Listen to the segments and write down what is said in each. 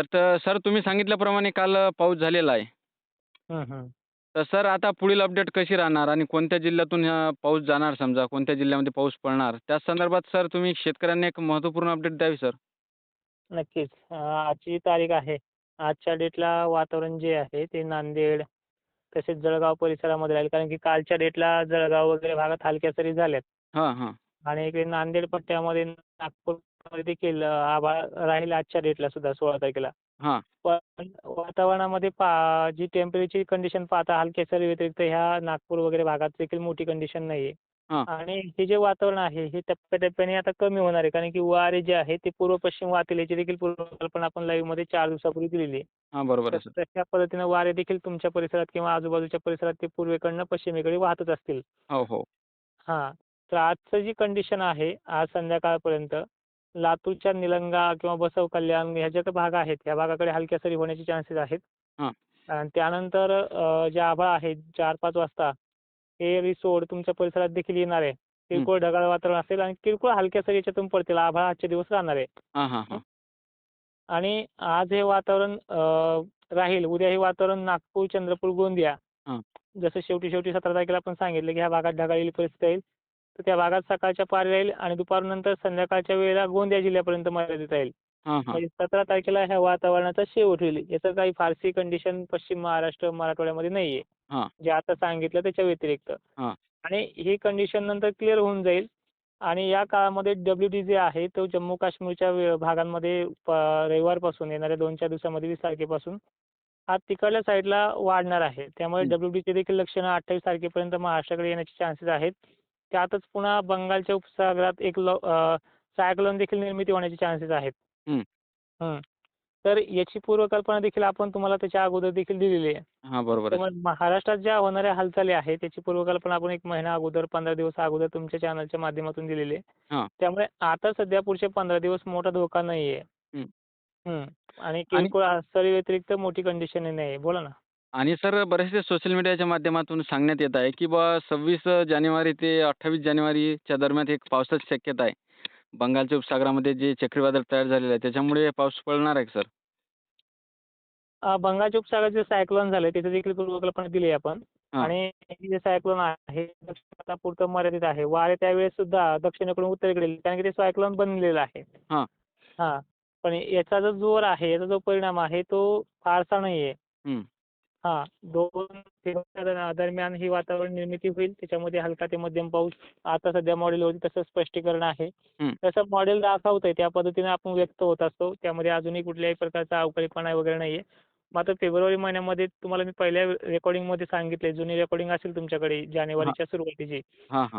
तर त सर तुम्ही सांगितल्याप्रमाणे काल पाऊस झालेला आहे. हं, हं. तर सर आता पुढील अपडेट कशी राहणार आणि कोणत्या जिल्ह्यातून अ, पाऊस जाणार समजा, कोणत्या जिल्ह्यामध्ये पाऊस पडणार, त्या संदर्भात सर तुम्ही शेतकऱ्यांना एक महत्त्वपूर्ण अपडेट द्यावी सर. नक्कीच. अ, आजची तारीख आहे. आजच्या डेटला वातावरण जे आहे ते नांदेड, तसेच जळगाव परिसरामध्ये राहील. कारण की कालच्या डेटला जळगाव वगैरे भागात हलक्या सरी झाल्यात. हां, हां. आणि इकडे नांदेड पट्ट्यामध्ये नागपूरमध्ये देखील आभाळ राहील आजच्या डेटला सुद्धा 16 तारखेला. हां. पण वातावरणामध्ये पा जी टेम्परेचरची कंडिशन पाहता हलक्या सरी व्यतिरिक्त ह्या नागपूर वगैरे भागात देखील मोठी कंडिशन नाही आहे. हां. आणि हे जे वातावरण आहे हे टप्प्याटप्प्याने आता कमी होणार आहे. कारण की वारे जे आहे ते पूर्व-पश्चिम वाहतील याची देखील पूर्वकल्पना आपण लाईव्हमध्ये 4 दिवसापूर्वी दिलेली आहे. बरोबर. तशा पद्धतीनं वारे देखील तुमच्या परिसरात किंवा आजूबाजूच्या परिसरात ते पूर्वेकडनं पश्चिमेकडे वाहतच असतील. हो, हो. हां. तर आजचं जी कंडिशन आहे, आज संध्याकाळपर्यंत लातूरच्या निलंगा किंवा बसव कल्याण ह्या ज्या काही भाग आहेत, या भागाकडे हलक्या सरी होण्याचे चान्सेस आहेत. हां. आणि त्यानंतर जे आभाळ आहे 4-5 वाजता हे रिसोड तुमच्या परिसरात देखील येणार आहे. किरकोळ ढगाळ वातावरण असेल आणि किरकोळ हलक्या सरी याच्यातून पडतील. आभाळ आजचे दिवस राहणार आहे. आणि आज हे वातावरण राहील. उद्या हे वातावरण नागपूर, चंद्रपूर, गोंदिया हां. जसं शेवटी-शेवटी 17 तारखेला आपण सांगितलं की ह्या भागात ढगाळलेली परिस्थिती राहील. तर त्या भागात सकाळच्या पारी राहील आणि दुपारनंतर संध्याकाळच्या वेळेला गोंदिया जिल्ह्यापर्यंत मर्यादित राहील. म्हणजे 17 तारखेला ह्या वातावरणाचा शेवट होईल. याचं काही फारशी कंडिशन पश्चिम महाराष्ट्र, मराठवाड्यामध्ये नाही आहे. हां. जे आता सांगितलं त्याच्या व्यतिरिक्त. आणि ही कंडिशन नंतर क्लिअर होऊन जाईल आणि या काळामध्ये डब्ल्यूडी जे आहे तो जम्मू काश्मीरच्या भागांमध्ये रविवारपासून येणाऱ्या 2-4 दिवसामध्ये 20 तारखेपासून हा तिकडल्या साईडला वाढणार आहे. त्यामुळे हं. डब्ल्यूडीची देखील लक्षणं 28 तारखेपर्यंत महाराष्ट्राकडे येण्याचे चान्सेस आहेत. त्यातच पुन्हा बंगालच्या उपसागरात एक सायक्लोन देखील निर्मिती होण्याचे चान्सेस आहेत. तर याची पूर्वकल्पना देखील आपण तुम्हाला त्याच्या अगोदर देखील दिलेली आहे. हां, बरोबर महाराष्ट्रात ज्या होणाऱ्या हालचाली आहेत त्याची पूर्वकल्पना आपण 1 महिना अगोदर, 15 दिवस अगोदर तुमच्या चॅनलच्या माध्यमातून दिलेली आहे. हां. त्यामुळे आता सध्या पुढचे 15 दिवस मोठा धोका नाही आहे. हं. हं. आणि किरकोळ सरी व्यतिरिक्त मोठी कंडिशन नाही. बोला ना. आणि सर बरेचसे सोशल मीडियाच्या माध्यमातून सांगण्यात येत आहे की बुवा 26 जानेवारी ते 28 जानेवारीच्या दरम्यान एक पावसाची शक्यता आहे. बंगालच्या उपसागरामध्ये जे चक्रीवादळ तयार झालेलं आहे त्याच्यामुळे पाऊस पडणार आहे का सर? अ, बंगालच्या उपसागरात जे सायक्लोन झालंय त्याची देखील पूर्वकल्पना दिली आहे आपण. हां. आणि हे जे सायक्लोन आहे दक्षिणापुरतं मर्यादित आहे. वारे त्यावेळेस सुद्धा दक्षिणेकडून उत्तरेकडे येईल. कारण की ते सायक्लोन बनलेलं आहे. हां. हां. पण याचा जो जोर आहे, याचा जो परिणाम आहे तो फारसा नाही आहे. हं. हां. 2 फेब्रुवारीच्या दरम्यान ही वातावरण निर्मिती होईल. त्याच्यामध्ये हलका ते मध्यम पाऊस आता सध्या मॉडेलवरती तसं स्पष्टीकरण आहे. तसं मॉडेल दाखवतंय त्या पद्धतीने आपण व्यक्त होत असतो. त्यामध्ये अजूनही कुठल्याही प्रकारचा अवकाळीपणा वगैरे नाही आहे. मात्र फेब्रुवारी महिन्यामध्ये तुम्हाला मी पहिल्या रेकॉर्डिंगमध्ये सांगितले जुनी रेकॉर्डिंग असेल तुमच्याकडे. जानेवारीच्या सुरुवातीची.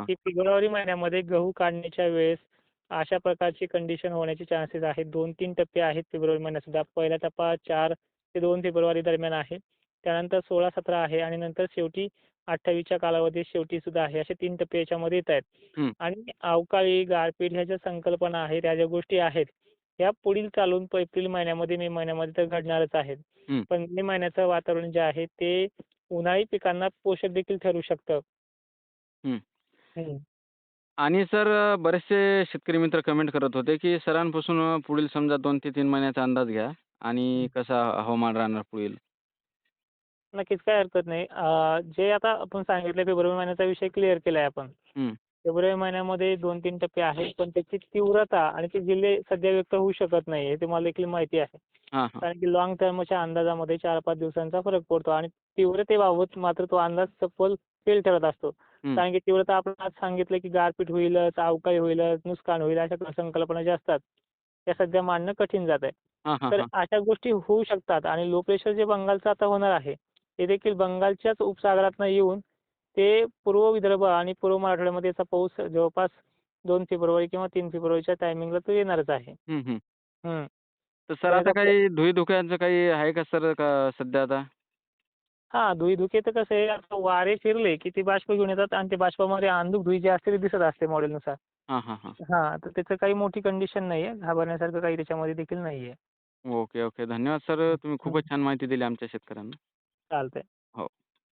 की फेब्रुवारी महिन्यामध्ये गहू काढणीच्या वेळेस अशा प्रकारची कंडिशन होण्याचे चान्सेस आहेत. 2-3 टप्पे आहेत फेब्रुवारी महिन्यात सुद्धा. पहिला टप्पा 4 ते 2 फेब्रुवारी दरम्यान आहे. त्यानंतर 16-17 आहे आणि नंतर शेवटी 28च्या कालावधीत शेवटी सुद्धा आहे. असे 3 टप्पे याच्यामध्ये येत आहेत. आणि अवकाळी, गारपीट ह्या ज्या संकल्पना आहेत, ह्या ज्या गोष्टी आहेत, ह्या पुढील चालून एप्रिल महिन्यामध्ये, मे महिन्यामध्ये तर घडणारच आहेत. पण मे महिन्याचं वातावरण जे आहे ते उन्हाळी पिकांना पोषक देखील ठरू शकतं. आणि सर बरेचसे शेतकरी मित्र कमेंट करत होते की सरांपासून पुढील समजा 2 ते 3 महिन्याचा अंदाज घ्या आणि कसा हवामान राहणार पुढील? नक्कीच काही हरकत नाही. जे आता आपण सांगितलं फेब्रुवारी महिन्याचा विषय क्लिअर केलाय आपण. फेब्रुवारी महिन्यामध्ये 2-3 टप्पे आहेत. पण त्याची तीव्रता आणि ते जिल्हे सध्या व्यक्त होऊ शकत नाही हे तुम्हाला देखील माहिती आहे. कारण की लाँग टर्मच्या अंदाजामध्ये 4-5 दिवसांचा फरक पडतो आणि तीव्रतेबाबत मात्र तो अंदाज सखोल फेल ठरत असतो. कारण की तीव्रता आपण आज सांगितलं की गारपीट होईलच, अवकाळी होईलच, नुकसान होईल अशा संकल्पना ज्या असतात त्या सध्या मांडणं कठीण जात आहे. तर. अशा गोष्टी होऊ शकतात आणि लो प्रेशर जे बंगालचं आता होणार आहे, ते देखील बंगालच्याच उपसागरातनं येऊन ते पूर्व विदर्भ आणि पूर्व मराठवाड्यामध्ये याचा पाऊस जवळपास 2 फेब्रुवारी किंवा 3 फेब्रुवारीच्या टायमिंगला तो येणारच आहे. हं, हं. हं. तर सर आता काही धुळी-धुक्यांचं काही आहे का सर का सध्या आता? हां, धुळी-धुके तर कसं आहे आता वारे फिरले की ते बाष्प घेऊन येतात आणि ते बाष्पामध्ये अंधुक धुळी जी असते ती दिसत असते मॉडेलनुसार. हां, हां, हां. हां, तर त्याचं काही मोठी कंडिशन नाही आहे. घाबरण्यासारखं काही त्याच्यामध्ये देखील नाही आहे. Okay, okay. धन्यवाद सर. तुम्ही हं. खूपच छान माहिती दिली आमच्या शेतकऱ्यांना. चालतंय. हो.